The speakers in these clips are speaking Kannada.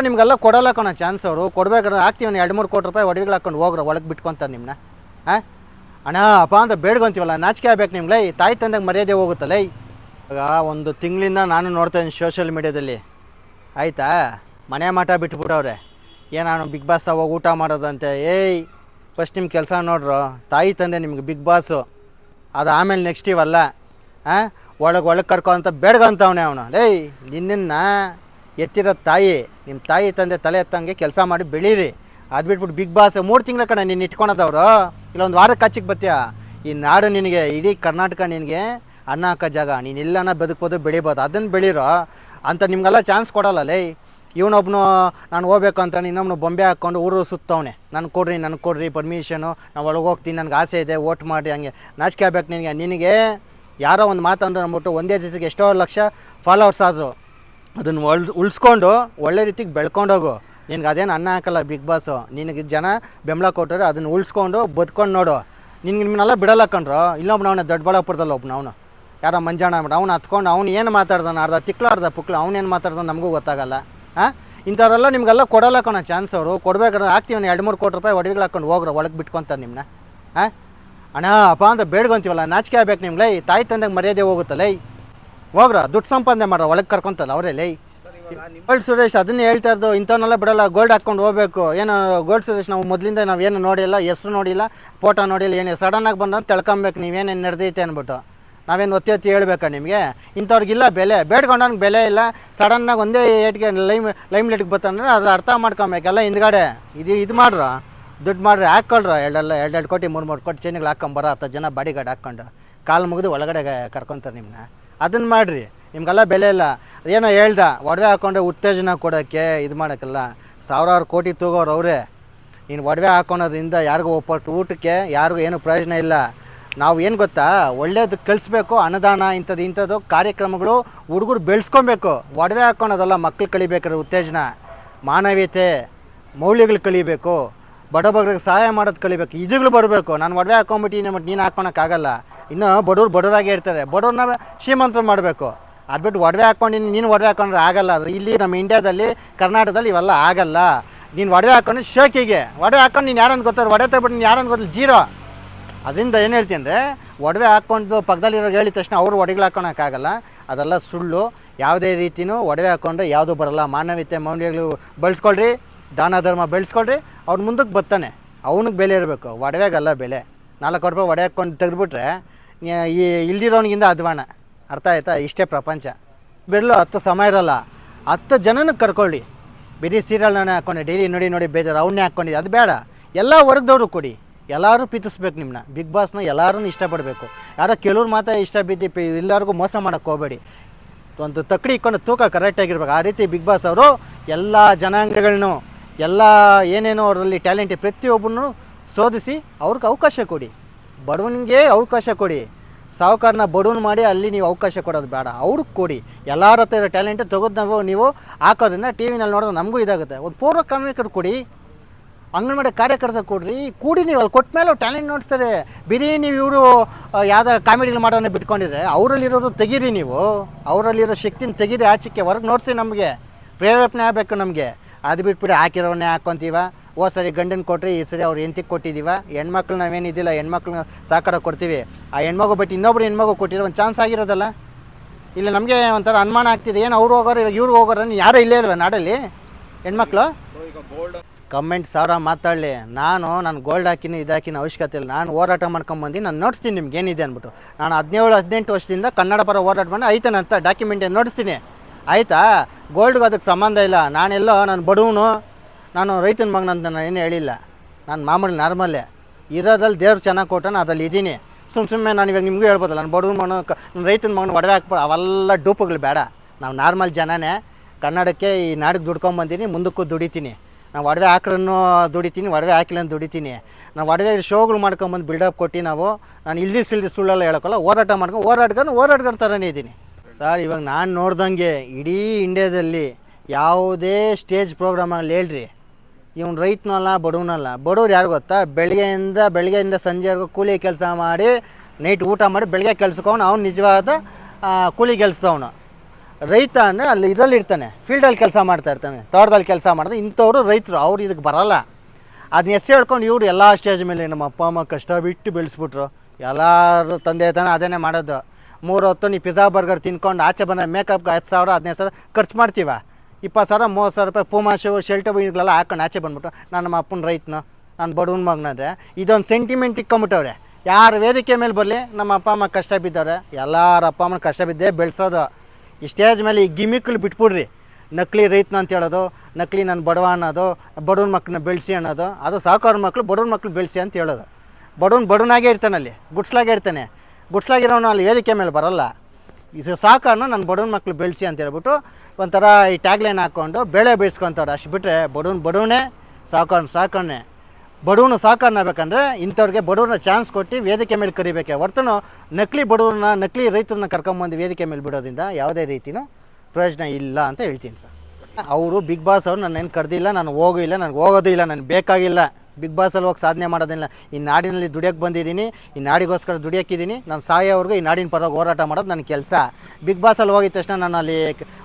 ನಿಮ್ಗೆಲ್ಲ ಕೊಡಲ್ಲ ಕಣ ಚಾನ್ಸ್ ಅವರು. ಕೊಡ್ಬೇಕಾದ್ರೆ ಹಾಕ್ತೀವಿ ಒಂದು ಎರಡು ಮೂರು ಕೋಟಿ ರೂಪಾಯಿ ಒಡವೆಗಳು ಹಾಕೊಂಡು ಹೋಗ್ರ, ಒಳಗೆ ಬಿಟ್ಕೊಂತಾರೆ ನಿಮ್ಮನ್ನ ಹಾಂ? ಅಣ್ಣ, ಅಪ್ಪ ಅಂತ ಬೇಡ್ಕೊಂತೀವಲ್ಲ, ನಾಚಿಕೆ ಆಗ್ಬೇಕು ನಿಮ್ಗೆ. ಈ ತಾಯಿ ತಂದಾಗ ಮರ್ಯಾದೆ ಹೋಗುತ್ತಲ್ಲ ಈಗ ಒಂದು ತಿಂಗಳಿಂದ ನಾನು ನೋಡ್ತಾ ಇದ್ದೀನಿ ಸೋಷಿಯಲ್ ಮೀಡ್ಯಾದಲ್ಲಿ ಆಯಿತಾ? ಮನೆ ಮಾಟ ಬಿಟ್ಬಿಟ್ಟವ್ರೆ. ಏನಾನು ಬಿಗ್ ಬಾಸ್ ಹೋಗಿ ಊಟ ಮಾಡೋದಂತೆ? ಏಯ್ ಫಸ್ಟ್ ನಿಮ್ಮ ಕೆಲಸ ನೋಡ್ರು. ತಾಯಿ ತಂದೆ ನಿಮ್ಗೆ ಬಿಗ್ ಬಾಸು ಅದು ಆಮೇಲೆ ನೆಕ್ಸ್ಟ್ ಇವಲ್ಲ. ಹಾಂ? ಒಳಗೆ ಒಳಗೆ ಕರ್ಕೊಂತ ಬೇಡ್ಕೊಂತವನೆ ಅವನು. ಲೇಯ್ ನಿನ್ನ ಎತ್ತಿರೋ ತಾಯಿ ನಿಮ್ಮ ತಾಯಿ ತಂದೆ ತಲೆ ಎತ್ತಂಗೆ ಕೆಲಸ ಮಾಡಿ ಬೆಳೀರಿ. ಅದು ಬಿಟ್ಬಿಟ್ಟು ಬಿಗ್ ಬಾಸ್ ಮೂರು ತಿಂಗಳ ಕಣ ನೀನು ಇಟ್ಕೊಳೋದವ್ರು. ಇಲ್ಲ ಒಂದು ವಾರಕ್ಕೆ ಕಚ್ಚಿಗೆ ಬತ್ತೀಯ? ಈ ನಾಡು ನಿನಗೆ, ಇಡೀ ಕರ್ನಾಟಕ ನಿನಗೆ ಅನ್ನ ಹಾಕೋ ಜಾಗ. ನೀನು ಎಲ್ಲನ ಬದುಕ್ಬೋದು, ಬೆಳಿಬೋದು. ಅದನ್ನು ಬೆಳೀರೋ? ಅಂತ ನಿಮಗೆಲ್ಲ ಚಾನ್ಸ್ ಕೊಡಲ್ಲ, ಲೇ. ಇವನೊಬ್ಬನು ನಾನು ಹೋಗ್ಬೇಕು ಅಂತ ಇನ್ನೊಬ್ನು ಬೊಂಬೆ ಹಾಕ್ಕೊಂಡು ಊರು ಸುತ್ತವನೆ. ನಾನು ಕೊಡ್ರಿ ನನಗೆ ಕೊಡ್ರಿ ಪರ್ಮಿಷನು ನಾನು ಒಳಗೆ ಹೋಗ್ತೀನಿ, ನನಗೆ ಆಸೆ ಇದೆ ಓಟ್ ಮಾಡಿ ಹಂಗೆ. ನಾಚಿಕೆ ಆಗ್ಬೇಕು ನಿನಗೆ. ನಿನಗೆ ಯಾರೋ ಒಂದು ಮಾತಂದ್ರೆ ಅಂದ್ಬಿಟ್ಟು ಒಂದೇ ದಿವಸಕ್ಕೆ ಎಷ್ಟೋ ಲಕ್ಷ ಫಾಲೋವರ್ಸ್ ಆದರು. ಅದನ್ನು ಒಳ್ ಉಳಿಸ್ಕೊಂಡು ಒಳ್ಳೆ ರೀತಿಗೆ ಬೆಳ್ಕೊಂಡೋಗು. ನಿನಗೆ ಅದೇನು ಅನ್ನ ಹಾಕಲ್ಲ ಬಿಗ್ ಬಾಸು. ನಿನಗೆ ಜನ ಬೆಂಬಲ ಕೊಟ್ಟರೆ ಅದನ್ನು ಉಳಿಸ್ಕೊಂಡು ಬದ್ಕೊಂಡು ನೋಡು. ನಿನ್ಗೆ ನಿಮ್ಮನ್ನೆಲ್ಲ ಬಿಡಲ್ಲ ಕಣ್ರು. ಇಲ್ಲೊಬ್ಬನ ಅವನ ದೊಡ್ಡಬಳ್ಳಾಪುರದಲ್ಲಿ ಒಬ್ಬನ ಅವನು. ಯಾರೋ ಮಂಜಾಣ ಮಾಡಿ ಅವ್ನು ಹತ್ಕೊಂಡು ಅವ್ನು ಏನು ಮಾತಾಡ್ದಾನ? ಅರ್ಧ ತಿಕ್ಲು ಅರ್ಧ ಪುಕ್ಳು. ಅವ್ನೇನು ಮಾತಾಡ್ದಾನ ನಮಗೂ ಗೊತ್ತಾಗಲ್ಲ. ಹಾಂ ಇಂಥವರೆಲ್ಲ ನಿಮಗೆಲ್ಲ ಕೊಡಲ್ಲ ಕಣ ಚಾನ್ಸ್ ಅವರು. ಕೊಡ್ಬೇಕಾದ್ರೆ ಹಾಕ್ತೀವಿ ಒಂದು ಎರಡು ಮೂರು ಕೋಟಿ ರೂಪಾಯಿ ಒಡವೆಗಳು ಹಾಕೊಂಡು ಹೋಗ್ರ, ಒಳಗೆ ಬಿಟ್ಕೊಂತಾರೆ ನಿಮ್ಮನ್ನ ಹಾಂ ಅಣ್ಣ, ಅಪ್ಪ ಅಂತ ಬೇಡ್ಕೊಂತೀವಲ್ಲ. ನಾಚಿಕೆ ಆಗ್ಬೇಕು ನಿಮ್ಗೆ. ಈ ತಾಯಿ ತಂದಾಗ ಮರ್ಯಾದೆ ಹೋಗುತ್ತಲ್ಲ ಹೋಗ್ರ, ದುಡ್ಡು ಸಂಪಾದನೆ ಮಾಡ್ರ, ಒಳಗೆ ಕರ್ಕೊಂತಲ್ಲ ಅವರೇ, ಲೈ. ಗೋಲ್ಡ್ ಸುರೇಶ್ ಅದನ್ನ ಹೇಳ್ತಾ ಇರೋದು ಇಂಥವನ್ನೆಲ್ಲ ಬಿಡಲ್ಲ ಗೋಲ್ಡ್ ಹಾಕ್ಕೊಂಡು ಹೋಗ್ಬೇಕು. ಏನು ಗೋಲ್ಡ್ ಸುರೇಶ್ ನಾವು ಮೊದಲಿಂದ ನಾವು ಏನು ನೋಡಿಲ್ಲ, ಹೆಸ್ರು ನೋಡಿಲ್ಲ, ಫೋಟೋ ನೋಡಿಲ್ಲ, ಏನು ಸಡನ್ನಾಗಿ ಬಂದು ತಿಳ್ಕೊಬೇಕು, ನೀವೇನೇನು ನಡೆದೈತೆ ಅಂದ್ಬಿಟ್ಟು ನಾವೇನು ಒತ್ತಿ ಒತ್ತಿ ಹೇಳ್ಬೇಕಾ ನಿಮಗೆ? ಇಂಥವ್ರಿಗಿಲ್ಲ ಬೆಲೆ. ಬೇಡ್ಕೊಂಡವ್ನಿಗೆ ಬೆಲೆ ಇಲ್ಲ ಸಡನ್ನಾಗಿ ಒಂದೇ ಏಟ್ಗೆ ಲೈಮ್ ಲೈಮ್ ಲೈಟ್ಗೆ ಬರ್ತಂದ್ರೆ ಅದು ಅರ್ಥ ಮಾಡ್ಕೊಬೇಕೆಲ್ಲ ಹಿಂದ್ಗಡೆ, ಇದು ಇದು ಮಾಡ್ರ. ದುಡ್ಡು ಮಾಡ್ರಿ ಹಾಕ್ಕೊಳ್ರ, ಎರಡೆಲ್ಲ, ಎರಡೆರಡು ಎರಡು ಕೋಟಿ ಮೂರು ಮೂರು ಕೋಟಿ ಚೈನ್ಗಳು ಹಾಕೊಂಬರ ಹತ್ತು ಜನ ಬಾಡಿ ಗಾರ್ಡ್ ಹಾಕ್ಕೊಂಡು. ಕಾಲು ಮುಗಿದು ಒಳಗಡೆ ಕರ್ಕೊತಾರೆ ನಿಮ್ಮನ್ನ ಅದನ್ನು ಮಾಡಿರಿ. ನಿಮ್ಗೆಲ್ಲ ಬೆಲೆ ಇಲ್ಲ. ಏನೋ ಹೇಳ್ದ, ಒಡವೆ ಹಾಕೊಂಡ್ರೆ ಉತ್ತೇಜನ ಕೊಡೋಕ್ಕೆ ಇದು ಮಾಡೋಕ್ಕಲ್ಲ. ಸಾವಿರಾರು ಕೋಟಿ ತೂಗೋರು ಅವರೇ. ನೀನು ಒಡವೆ ಹಾಕೊಳೋದ್ರಿಂದ ಯಾರಿಗೂ ಒಪ್ಪಟ್ಟು ಊಟಕ್ಕೆ ಯಾರಿಗೂ ಏನು ಪ್ರಯೋಜನ ಇಲ್ಲ. ನಾವು ಏನು ಗೊತ್ತಾ? ಒಳ್ಳೇದು ಕಳಿಸ್ಬೇಕು ಅನ್ನದಾನ ಇಂಥದ್ದು ಇಂಥದ್ದು ಕಾರ್ಯಕ್ರಮಗಳು ಹುಡುಗರು ಬೆಳೆಸ್ಕೊಬೇಕು. ಒಡವೆ ಹಾಕ್ಕೊಳೋದಲ್ಲ ಮಕ್ಳು ಕಲಿಬೇಕಾದ್ರೆ ಉತ್ತೇಜನ, ಮಾನವೀಯತೆ, ಮೌಲ್ಯಗಳು ಕಲಿಬೇಕು. ಬಡಬಗ್ರಿಗೆ ಸಹಾಯ ಮಾಡೋದು ಕಲಿಬೇಕು. ಇದುಗಳು ಬರಬೇಕು. ನಾನು ಒಡವೆ ಹಾಕೊಂಬಿಟ್ಟು ಮತ್ತು ನೀನು ಹಾಕ್ಕೊಳಕ್ಕಾಗಲ್ಲ ಇನ್ನು ಬಡವ್ರು ಬಡವರಾಗೆ ಇರ್ತಾರೆ. ಬಡವ್ರನ್ನ ಶ್ರೀಮಂತರು ಮಾಡಬೇಕು. ಅದು ಬಿಟ್ಟು ಒಡವೆ ಹಾಕ್ಕೊಂಡು ನೀನು ಒಡವೆ ಹಾಕೊಂಡ್ರೆ ಆಗಲ್ಲ. ಅದು ಇಲ್ಲಿ ನಮ್ಮ ಇಂಡ್ಯಾದಲ್ಲಿ, ಕರ್ನಾಟಕದಲ್ಲಿ ಇವೆಲ್ಲ ಆಗಲ್ಲ. ನೀನು ಒಡವೆ ಹಾಕ್ಕೊಂಡು ಶೋಕಿಗೆ. ಒಡವೆ ಹಾಕೊಂಡು ನೀನು ಯಾರನ್ನು ಗೊತ್ತಾರೆ ಒಡೆ ತಗೊಂಡು ನೀನು ಯಾರನ್ನು ಗೊತ್ತಿಲ್ಲ ಜೀರೋ. ಅದರಿಂದ ಏನು ಹೇಳ್ತೀನಿ ಅಂದರೆ, ಒಡವೆ ಹಾಕ್ಕೊಂಡು ಪಕ್ಕದಲ್ಲಿರೋ ಹೇಳಿದ ತಕ್ಷಣ ಅವರು ಒಡೆಗಳು ಹಾಕೊಳಕ್ಕಾಗಲ್ಲ ಅದೆಲ್ಲ ಸುಳ್ಳು. ಯಾವುದೇ ರೀತಿಯೂ ಒಡವೆ ಹಾಕ್ಕೊಂಡ್ರೆ ಯಾವುದೂ ಬರಲ್ಲ. ಮಾನವೀಯತೆ, ಮೌಲ್ಯಗಳು ಬೆಳೆಸ್ಕೊಳ್ರಿ. ದಾನ ಧರ್ಮ ಬೆಳೆಸ್ಕೊಳ್ರಿ, ಅವ್ನು ಮುಂದಕ್ಕೆ ಬರ್ತಾನೆ. ಅವನಿಗೆ ಬೆಲೆ ಇರಬೇಕು. ಒಡವೆಗಲ್ಲ ಬೆಲೆ. ನಾಲ್ಕು ರೂಪಾಯಿ ಒಡೆ ಹಾಕ್ಕೊಂಡು ತೆಗೆದ್ಬಿಟ್ರೆ ಈ ಇಲ್ದಿರೋನಿಗಿಂತ ಅಧ್ವಾನ. ಅರ್ಥ ಆಯ್ತಾ? ಇಷ್ಟೇ ಪ್ರಪಂಚ. ಬಿಡಲು, ಹತ್ತು ಸಮಯ ಇರಲ್ಲ. ಹತ್ತು ಜನನ ಕರ್ಕೊಳ್ಳಿ. ಬರೀ ಸೀರಿಯಲ್ನೇ ಹಾಕ್ಕೊಂಡೆ, ಡೈಲಿ ನೋಡಿ ನೋಡಿ ಬೇಜಾರು. ಅವನ್ನೇ ಹಾಕ್ಕೊಂಡಿದ್ದೆ. ಅದು ಬೇಡ. ಎಲ್ಲ ವರ್ಗದವರು ಕೊಡಿ. ಎಲ್ಲರೂ ಪ್ರೀತಿಸ್ಬೇಕು ನಿಮ್ಮನ್ನ ಬಿಗ್ ಬಾಸ್ನ ಎಲ್ಲರೂ ಇಷ್ಟಪಡಬೇಕು. ಯಾರೋ ಕೆಲವ್ರು ಮಾತ್ರ ಇಷ್ಟ ಬಿದ್ದು ಪಿ ಎಲ್ಲರಿಗೂ ಮೋಸ ಮಾಡೋಕ್ಕೆ ಹೋಗಬೇಡಿ. ಒಂದು ತಕ್ಕಡಿ ಇಕ್ಕೊಂಡು ತೂಕ ಕರೆಕ್ಟಾಗಿರ್ಬೇಕು ಆ ರೀತಿ ಬಿಗ್ ಬಾಸ್ ಅವರು ಎಲ್ಲ ಜನಾಂಗಗಳನ್ನು ಎಲ್ಲ ಏನೇನೋ ಅವರಲ್ಲಿ ಟ್ಯಾಲೆಂಟ್ ಪ್ರತಿಯೊಬ್ಬರನ್ನು ಶೋಧಿಸಿ ಅವ್ರಿಗೆ ಅವಕಾಶ ಕೊಡಿ. ಬಡವನಿಗೆ ಅವಕಾಶ ಕೊಡಿ. ಸಾಹುಕಾರನ ಬಡವನ್ ಮಾಡಿ ಅಲ್ಲಿ ನೀವು ಅವಕಾಶ ಕೊಡೋದು ಬೇಡ. ಅವ್ರಿಗೆ ಕೊಡಿ. ಎಲ್ಲರ ಹತ್ರ ಇರೋ ಟ್ಯಾಲೆಂಟ್ ತೆಗೆದು ನಾವು ಹಾಕೋದ್ರಿಂದ ಟಿ ವಿನಲ್ಲಿ ನೋಡೋದು ನಮಗೂ ಇದಾಗುತ್ತೆ. ಒಂದು ಪೂರ್ವ ಕಾರ್ಮಿಕರು ಕೊಡಿ. ಅಂಗನವಾಡಿ ಕಾರ್ಯಕರ್ತ ಕೊಡ್ರಿ. ಕೂಡಿ ನೀವು ಅಲ್ಲಿ ಕೊಟ್ಟ ಮೇಲೆ ಟ್ಯಾಲೆಂಟ್ ನೋಡ್ತಾರೆ ಬಿಡಿ ನೀವು ಇವರು ಯಾವುದೋ ಕಾಮಿಡಿಗಳು ಮಾಡೋಣ ಬಿಟ್ಕೊಂಡಿದ್ರೆ. ಅವರಲ್ಲಿರೋದು ತೆಗೀರಿ ನೀವು. ಅವರಲ್ಲಿರೋ ಶಕ್ತಿನ ತೆಗೀರಿ. ಆಚೆಗೆ ಹೊರಗೆ ನೋಡಿಸಿ ನಮಗೆ. ಪ್ರೇರೇಪಣೆ ಆಗಬೇಕು ನಮಗೆ. ಅದು ಬಿಟ್ಬಿಟ್ಟು ಹಾಕಿರೋನೇ ಹಾಕೊತೀವ? ಓ ಸರಿ, ಗಂಡನ ಕೊಟ್ಟರೆ ಈ ಸರಿ ಅವ್ರು ಎಂತಿಗೆ ಕೊಟ್ಟಿದ್ದೀವ ಹೆಣ್ಮಕ್ಳು ನಾವೇನಿದ್ದಿಲ್ಲ ಹೆಣ್ಮಕ್ಳನ್ನ ಸಾಕಾರ ಕೊಡ್ತೀವಿ. ಆ ಹೆಣ್ಮಗು ಬಟ್ ಇನ್ನೊಬ್ರು ಹೆಣ್ಮಗು ಕೊಟ್ಟಿರೋ ಒಂದು ಚಾನ್ಸ್ ಆಗಿರೋದಲ್ಲ? ಇಲ್ಲ, ನಮಗೆ ಒಂಥರ ಅನುಮಾನ ಆಗ್ತಿದೆ. ಏನು ಅವ್ರು ಹೋಗೋರು, ಇವಾಗ ಇವ್ರು ಹೋಗೋರು ಯಾರೂ ಇಲ್ಲೇ ಇಲ್ವ ನಾಡಲ್ಲಿ? ಹೆಣ್ಮಕ್ಳು? ಕಮೆಂಟ್ ಸಾವಿರ ಮಾತಾಡಲಿ. ನಾನು ನಾನು ಗೋಲ್ಡ್ ಹಾಕಿನಿ, ಇದಾಕಿನ ಅವಶ್ಯಕತೆ ಇಲ್ಲ. ನಾನು ಹೋರಾಟ ಮಾಡ್ಕೊಂಬಂದು ನಾನು ನೋಡಿಸ್ತೀನಿ ನಿಮ್ಗೆ ಏನಿದೆ ಅಂದ್ಬಿಟ್ಟು. ನಾನು ಹದಿನೇಳು, ಹದಿನೆಂಟು ವರ್ಷದಿಂದ ಕನ್ನಡ ಪರ ಹೋರಾಟ ಮಾಡಿ ಐತನಂತ ಡಾಕ್ಯುಮೆಂಟ್ ನೋಡಿಸ್ತೀನಿ? ಆಯಿತಾ? ಗೋಲ್ಡ್ಗೆ ಅದಕ್ಕೆ ಸಂಬಂಧ ಇಲ್ಲ. ನಾನೆಲ್ಲೋ ನಾನು ಬಡವನು, ನಾನು ರೈತನ ಮಗನಂತ ನಾನು ಏನು ಹೇಳಿಲ್ಲ. ನಾನು ಮಾಮೂಲಿ ನಾರ್ಮಲ್ಲೇ. ಇರೋದ್ರಲ್ಲಿ ದೇವ್ರು ಚೆನ್ನಾಗಿ ಕೊಟ್ಟಾನ ಅದ್ರಲ್ಲಿ ಇದ್ದೀನಿ ಸುಮ್ಮ ಸುಮ್ಮನೆ ನಾನು ಇವಾಗ ನಿಮಗೂ ಹೇಳ್ಬೋದಲ್ಲ, ನಾನು ಬಡವನ ಮಗನ ನನ್ನ ರೈತನ ಮಗನ ಒಡವೆ ಹಾಕ್ಬೋ ಅವೆಲ್ಲ ಡೂಪುಗಳು ಬೇಡ. ನಾವು ನಾರ್ಮಲ್ ಜನನೇ, ಕನ್ನಡಕ್ಕೆ ಈ ನಾಡಿಗೆ ದುಡ್ಕೊಂಬಂದಿನಿ ಮುಂದಕ್ಕೂ ದುಡಿತೀನಿ. ನಾವು ಒಡವೆ ಹಾಕ್ರನ್ನು ದುಡಿತೀನಿ, ಒಡವೆ ಹಾಕಿಲ್ಲ ದುಡಿತೀನಿ. ನಾವು ಒಡವೆ ಶೋಗಳು ಮಾಡ್ಕೊಂಬಂದು ಬಿಲ್ಡಪ್ ಕೊಟ್ಟು ನಾವು, ನಾನು ಇಲ್ದಿ ಸಿಲ್ದಿ ಸುಳ್ಳೆಲ್ಲ ಹೇಳೋಕ್ಕಲ್ಲ, ಹೋರಾಟ ಮಾಡ್ಕೊಂಡು ಹೋರಾಡ್ಕೊಂಡು ಹೋರಾಡ್ಕೊಂಡು ಥರನೇ ಇದ್ದೀನಿ ಸರ್, ಇವಾಗ ನಾನು ನೋಡ್ದಂಗೆ ಇಡೀ ಇಂಡಿಯಾದಲ್ಲಿ ಯಾವುದೇ ಸ್ಟೇಜ್ ಪ್ರೋಗ್ರಾಮಲ್ಲಿ ಹೇಳ್ರಿ. ಇವ್ನು ರೈತನಲ್ಲ, ಬಡವನಲ್ಲ. ಬಡವ್ರು ಯಾರು ಗೊತ್ತಾ? ಬೆಳಗ್ಗೆಯಿಂದ ಬೆಳಗ್ಗೆಯಿಂದ ಸಂಜೆವರೆಗೂ ಕೂಲಿ ಕೆಲಸ ಮಾಡಿ ನೈಟ್ ಊಟ ಮಾಡಿ ಬೆಳಗ್ಗೆ ಕೆಲ್ಸಕ್ಕೆ ಅವ್ನು ನಿಜವಾದ ಕೂಲಿ ಕೆಲಸದವನು. ರೈತ ಅಂದರೆ ಅಲ್ಲಿ ಇದರಲ್ಲಿ ಇರ್ತಾನೆ. ಫೀಲ್ಡಲ್ಲಿ ಕೆಲಸ ಮಾಡ್ತಾ ಇರ್ತಾನೆ. ತೋಟದಲ್ಲಿ ಕೆಲಸ ಮಾಡಿದ್ರೆ ಇಂಥವ್ರು ರೈತರು. ಅವ್ರು ಇದಕ್ಕೆ ಬರಲ್ಲ. ಅದನ್ನ ಎಸ್ ಹೇಳ್ಕೊಂಡು ಇವರು ಎಲ್ಲ ಸ್ಟೇಜ್ ಮೇಲೆ ನಮ್ಮ ಅಪ್ಪ, ಅಮ್ಮ ಕಷ್ಟ ಬಿಟ್ಟು ಬೆಳೆಸ್ಬಿಟ್ರು. ಎಲ್ಲರೂ ತಂದೆ ತಾನೆ ಅದೇನೇ ಮಾಡೋದು. ಮೂರು ಹೊತ್ತು ನೀವು ಪಿಜ್ಜಾ ಬರ್ಗರ್ ತಿನ್ಕೊಂಡು ಆಚೆ ಬಂದ ಮೇಕಪ್ಗೆ ಹತ್ತು ಸಾವಿರ, ಹದಿನೈದು ಸಾವಿರ ಖರ್ಚು ಮಾಡ್ತೀವ? ಇಪ್ಪತ್ತು ಸಾವಿರ ಮೂವತ್ತು ಸಾವಿರ ರೂಪಾಯಿ ಪೂಮಾ ಶೂ ಶೆಲ್ಟ್ ಇವುಗಳೆಲ್ಲ ಹಾಕೊಂಡು ಆಚೆ ಬಂದ್ಬಿಟ್ಟು ನಾನು ನಮ್ಮ ಅಪ್ಪನ ರೈತನು ನಾನು ಬಡವನ ಮಗನಂದ್ರೆ ಇದೊಂದು ಸೆಂಟಿಮೆಂಟ್ ಇಕ್ಕೊಂಬಿಟ್ಟವ್ರೆ ಯಾರು ವೇದಿಕೆ ಮೇಲೆ ಬರಲಿ, ನಮ್ಮ ಅಪ್ಪ, ಅಮ್ಮ ಕಷ್ಟ ಬಿದ್ದವ್ರೆ. ಎಲ್ಲರ ಅಪ್ಪ, ಅಮ್ಮನ ಕಷ್ಟ ಬಿದ್ದೇ ಬೆಳೆಸೋದು. ಈ ಸ್ಟೇಜ್ ಮೇಲೆ ಈ ಗಿಮಿಕ್ಗಳು ಬಿಟ್ಬಿಡ್ರಿ. ನಕಲಿ ರೈತನ ಅಂತ ಹೇಳೋದು, ನಕಲಿ ನಾನು ಬಡವ ಅನ್ನೋದು, ಬಡವನ ಮಕ್ಕಳನ್ನ ಬೆಳೆಸಿ ಅನ್ನೋದು, ಅದು ಸಾಕೋರ ಮಕ್ಕಳು ಬಡವನ ಮಕ್ಕಳು ಬೆಳೆಸಿ ಅಂತ ಹೇಳೋದು. ಬಡವನ್ ಬಡವನಾಗೇ ಇರ್ತಾನೆ ಅಲ್ಲಿ, ಗುಡ್ಸ್ಲಾಗೆ ಇರ್ತಾನೆ. ಗುಡ್ಸ್ಲಾಗಿರೋನು ಅಲ್ಲಿ ವೇದಿಕೆ ಮೇಲೆ ಬರಲ್ಲ. ಇದು ಸಾಕನ್ನು ನನ್ನ ಬಡವನ ಮಕ್ಕಳು ಬೆಳೆಸಿ ಅಂತ ಹೇಳ್ಬಿಟ್ಟು ಒಂಥರ ಈ ಟ್ಯಾಗ್ಲೈನ್ ಹಾಕ್ಕೊಂಡು ಬೆಳೆ ಬೇಯಿಸ್ಕೊತವ್ರು ಅಷ್ಟು ಬಿಟ್ಟರೆ ಬಡವನ ಬಡವನೇ ಸಾಕೋಣ ಸಾಕಣ್ಣೆ ಬಡವನು ಸಾಕನ್ನಬೇಕಂದ್ರೆ ಇಂಥವ್ರಿಗೆ ಬಡವ್ರನ್ನ ಚಾನ್ಸ್ ಕೊಟ್ಟು ವೇದಿಕೆ ಮೇಲೆ ಕರಿಬೇಕೆ. ಹೊರ್ತನು ನಕಲಿ ಬಡವ್ರನ್ನ, ನಕಲಿ ರೈತರನ್ನ ಕರ್ಕೊಂಬಂದು ವೇದಿಕೆ ಮೇಲೆ ಬಿಡೋದ್ರಿಂದ ಯಾವುದೇ ರೀತಿಯೂ ಪ್ರಯೋಜನ ಇಲ್ಲ ಅಂತ ಹೇಳ್ತೀನಿ ಸರ್. ಅವರು ಬಿಗ್ ಬಾಸ್ ಅವರು ನನ್ನ ಏನು ಕರೆದಿಲ್ಲ, ನಾನು ಹೋಗಿಲ್ಲ ನನಗೆ ಹೋಗೋದು ಇಲ್ಲ, ನನಗೆ ಬೇಕಾಗಿಲ್ಲ. ಬಿಗ್ ಬಾಸಲ್ಲಿ ಹೋಗಿ ಸಾಧನೆ ಮಾಡೋದಿಲ್ಲ. ಈ ನಾಡಿನಲ್ಲಿ ದುಡಿಯೋಕ್ಕೆ ಬಂದಿದ್ದೀನಿ, ಈ ನಾಡಿಗೋಸ್ಕರ ದುಡಿಯೋಕ್ಕಿದ್ದೀನಿ. ನಾನು ಸಾಯೋವರೆಗೂ ಈ ನಾಡಿನ ಪರವಾಗಿ ಹೋರಾಟ ಮಾಡೋದು ನನ್ನ ಕೆಲಸ. ಬಿಗ್ ಬಾಸಲ್ಲಿ ಹೋಗಿದ ತಕ್ಷಣ ನಾನು ಅಲ್ಲಿ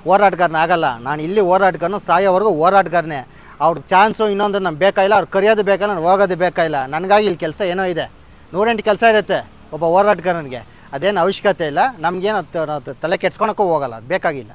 ಹೋರಾಟಗಾರನ ಆಗಲ್ಲ. ನಾನು ಇಲ್ಲಿ ಹೋರಾಟಗಾರನು ಸಾಯೋವರೆಗೂ ಹೋರಾಟಗಾರನೇ. ಅವ್ರ ಚಾನ್ಸು ಇನ್ನೊಂದು ನಮ್ಗೆ ಬೇಕಾಗಿಲ್ಲ ಅವ್ರು ಕರೆಯೋದು ಬೇಕಾ ನಾನು ಹೋಗೋದು ಬೇಕಾಗಿಲ್ಲ ನನಗಾಗಿ ಇಲ್ಲಿ ಕೆಲಸ ಏನೋ ಇದೆ. ನೂರೆಂಟು ಕೆಲಸ ಇರುತ್ತೆ ಒಬ್ಬ ಹೋರಾಟಗಾರನಿಗೆ. ಅದೇನು ಅವಶ್ಯಕತೆ ಇಲ್ಲ. ನಮಗೇನು ತಲೆ ಕೆಡ್ಸ್ಕೊಳಕ್ಕೂ ಹೋಗಲ್ಲ. ಬೇಕಾಗಿಲ್ಲ.